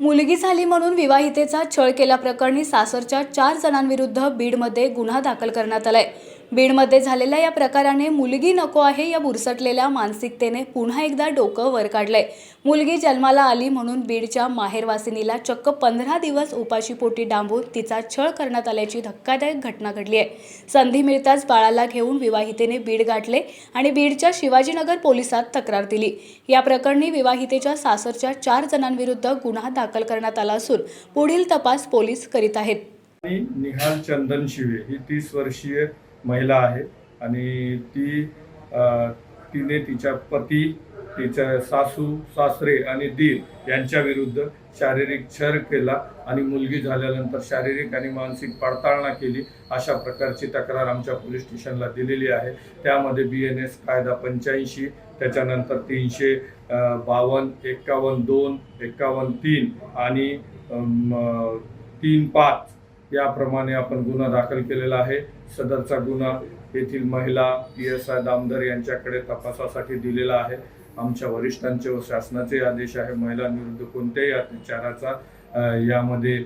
मुलगी झाली म्हणून विवाहितेचा छळ केल्याप्रकरणी सासरच्या चार जणांविरुद्ध बीडमध्ये गुन्हा दाखल करण्यात आलाय. बीडमध्ये झालेल्या या प्रकाराने मुलगी नको आहे या बुरसटलेल्या मानसिकतेने पुन्हा एकदा डोकं वर काढलंय. मुलगी जन्माला आली म्हणून बीडच्या माहेरवासिनीला चक्क पंधरा दिवस उपाशीपोटी डांबून तिचा छळ करण्यात आल्याची धक्कादायक घटना घडली आहे. संधी मिळताच बाळाला घेऊन विवाहितेने बीड गाठले आणि बीडच्या शिवाजीनगर पोलिसात तक्रार दिली. या प्रकरणी विवाहितेच्या सासरच्या चार जणांविरुद्ध गुन्हा दाखल करण्यात आला असून पुढील तपास पोलीस करीत आहेत. निहाल चंदन शिवे ही तीस वर्षीय महिला आहे आणि ती तिने तिच्या पती तिच्या सासू सासरे आणि दीर यांच्या विरुद्ध शारीरिक छळ केला आणि मुलगी झाल्यानंतर शारीरिक आणि मानसिक पडताळणा केली अशा प्रकारची तक्रार आमच्या पोलीस स्टेशनला दिलेली आहे. त्यामध्ये बी एन एस कायदा पंच्याऐंशी त्याच्यानंतर तीनशे बावन्न एक्कावन्न दोन एक्कावन्न तीन आणि तीन पाच याप्रमाणे आपण गुन्हा दाखल केलेला आहे. सदरचा गुन्हा येथील महिला पी एस आय दामदर यांच्याकडे तपासासाठी दिलेला आहे. आमच्या वरिष्ठांचे व शासनाचे आदेश आहे. महिलांविरुद्ध कोणत्याही अत्याचाराचा यामध्ये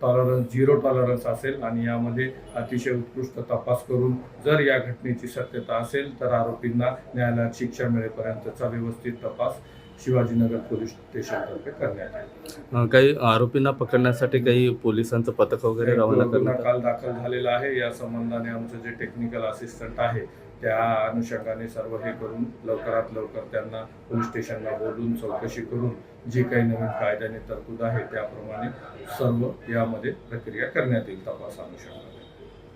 टॉलरन्स झिरो टॉलरन्स असेल आणि यामध्ये अतिशय उत्कृष्ट तपास करून जर या घटनेची सत्यता असेल तर आरोपींना न्यायालयात शिक्षा मिळेपर्यंतचा व्यवस्थित तपास शिवाजीनगर पोलीस स्टेशनतर्फे करण्यात आला. काही आरोपींना पकडण्यासाठी काही पोलिसांचं पथक वगैरे रवाना करण्यात काल दाखल झालेला आहे. या संबंधाने आमचं जे टेक्निकल असिस्टंट आहे त्या अनुषंगाने सर्व हे करून लवकरात लवकर त्यांना पोलीस स्टेशनला बोलून चौकशी करून जी काही नवीन कायद्याने तरतूद आहे त्याप्रमाणे सर्व यामध्ये प्रक्रिया करण्यात येईल तपास अनुषंगाने.